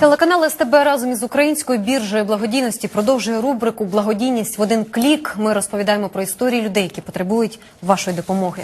Телеканал СТБ разом із українською біржею благодійності продовжує рубрику Благодійність в один клік. Ми розповідаємо про історії людей, які потребують вашої допомоги.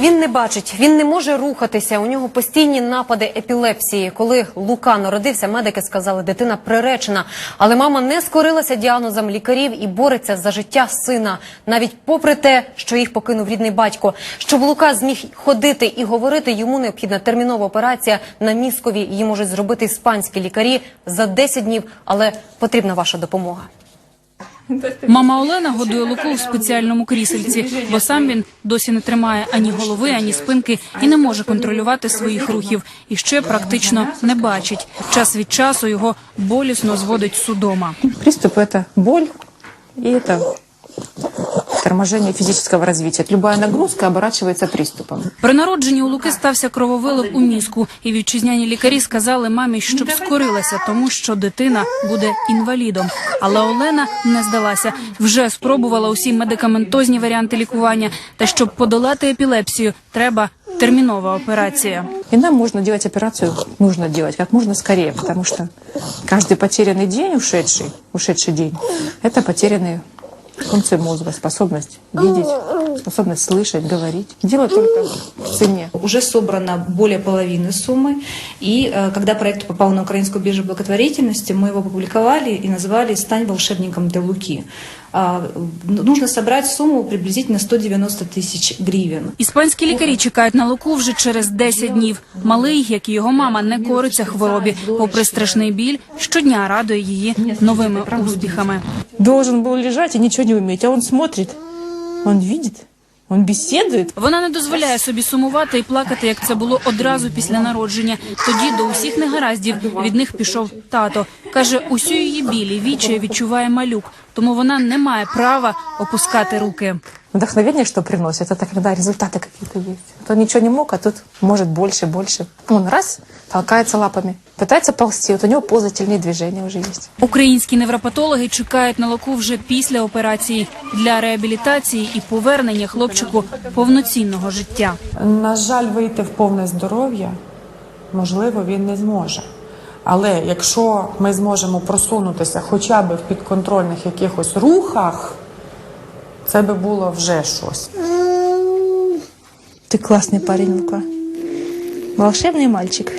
Він не бачить, він не може рухатися. У нього постійні напади епілепсії. Коли Лука народився, медики сказали, дитина приречена. Але мама не скорилася діагнозам лікарів і бореться за життя сина, навіть попри те, що їх покинув рідний батько. Щоб Лука зміг ходити і говорити, йому необхідна термінова операція на мізкові. Її можуть зробити іспанські лікарі за 10 днів, але потрібна ваша допомога. Мама Олена годує Луку в спеціальному крісельці, бо сам він досі не тримає ані голови, ані спинки і не може контролювати своїх рухів. І ще практично не бачить. Час від часу його болісно зводить судома. Приступ – це боль і это торможение физического развития. Любая нагрузка оборачивается приступом. При народженні у Луки стався крововилив у мізку, і вітчизняні лікарі сказали мамі, щоб скорилася, тому що дитина буде інвалідом. Але Олена не здалася. Вже спробувала усі медикаментозні варіанти лікування. Та щоб подолати епілепсію, треба термінова операція. И нам можно делать операцию, нужно делать как можно скорее, потому что каждый потерянный день, ушедший, ушедший день, это потерянные функции мозга, способность видеть, способность слышать, говорить. Дело только в цене. Уже собрано более половины суммы, и э, когда проект попал на украинскую биржу благотворительности, мы его опубликовали и назвали «Стань волшебником для Луки». А, Нужно собрать сумму приблизительно 190 тысяч гривен. Іспанські лікарі чекають на Луку вже через 10 днів. Малий, як і його мама, не кориться хворобі. Попри страшний біль, щодня радує її новими успіхами. Должен был лежать и ничего не уметь, а он смотрит, он видит, он бесідує. Вона не дозволяє собі сумувати і плакати, як це було одразу після народження. Тоді до усіх негараздів від них пішов тато. каже, усю її білі вічі відчуває малюк, тому вона не має права опускати руки. Вдохновение, что приносит, это когда результаты какие-то есть. Вот он ничего не мог, а тут может больше, больше. Он раз, толкается лапами, пытается ползти. Вот у него ползательные движения уже есть. Українські невропатологи чекають на Луку вже після операції для реабілітації і повернення хлопчику повноцінного життя. На жаль, вийти в повне здоров'я, можливо, він не зможе. Але якщо ми зможемо просунутися хоча б в підконтрольних якихось рухах, це би було вже щось. Ты классный парень, Лука. Волшебный мальчик.